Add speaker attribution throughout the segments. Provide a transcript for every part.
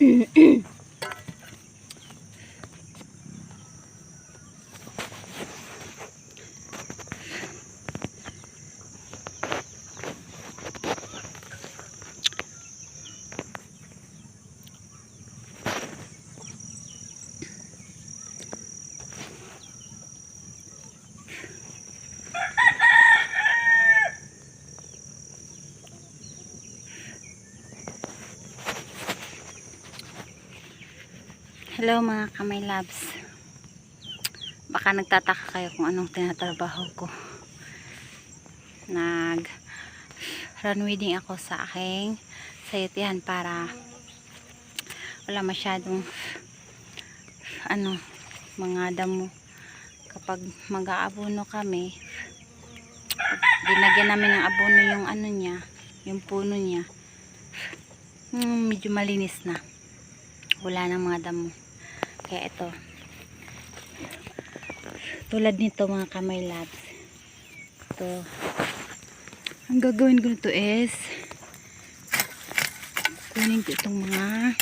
Speaker 1: 嗯嗯。Hello mga kamay labs. Baka nagtataka kayo kung anong tinatrabaho ko. Nag run weeding ako sa aking sayutihan para wala masyadong ano mga damo kapag mag-aabono kami dinagyan namin ng abono yung ano niya yung puno niya hmm, medyo malinis na wala ng mga damo kaya ito. Tulad nito mga kamay labs ito. Ang gagawin ko nito is kunin ko itong mga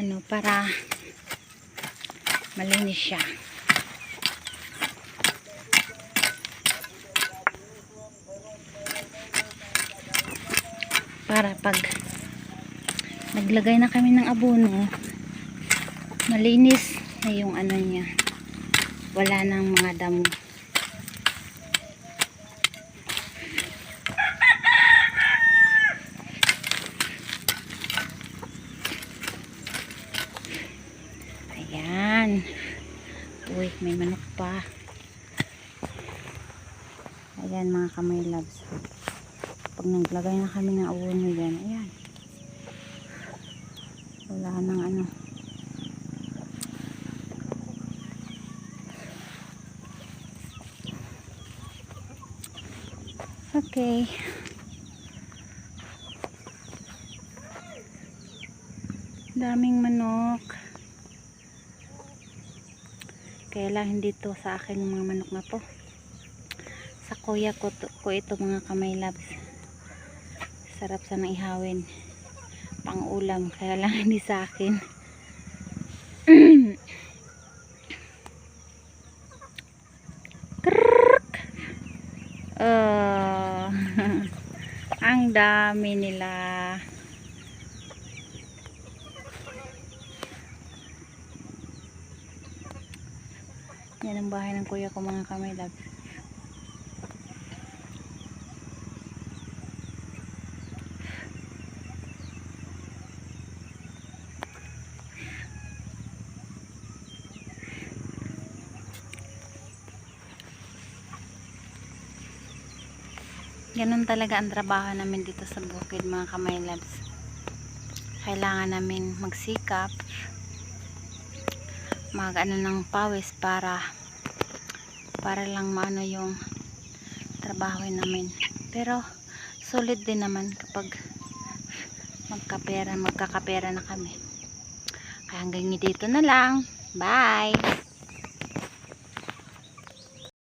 Speaker 1: ano para malinis siya. Para pag naglagay na kami ng abono. Malinis na yung ano niya. Wala nang mga damo. Ayan. Uy may manok pa. Ayan mga kamay labs pag naglagay na kami ng abono yan ayan wala nang ano. Okay. Daming manok. Kaya lang hindi to sa akin mga manok na to. Sa kuya ko, to, ko ito mga kamay labs sarap sana ihawin pang ulam kaya lang hindi sa akin. Oh, ang dami nila. Yan ang bahay ng kuya ko mga kamay lab Ganun talaga ang trabaho namin dito sa bukid mga kamay labs. Kailangan namin magsikap mag ano ng pawis para para lang maano yung trabaho namin. Pero solid din naman kapag magkapera, magkakapera na kami. Kaya hanggang dito na lang. Bye!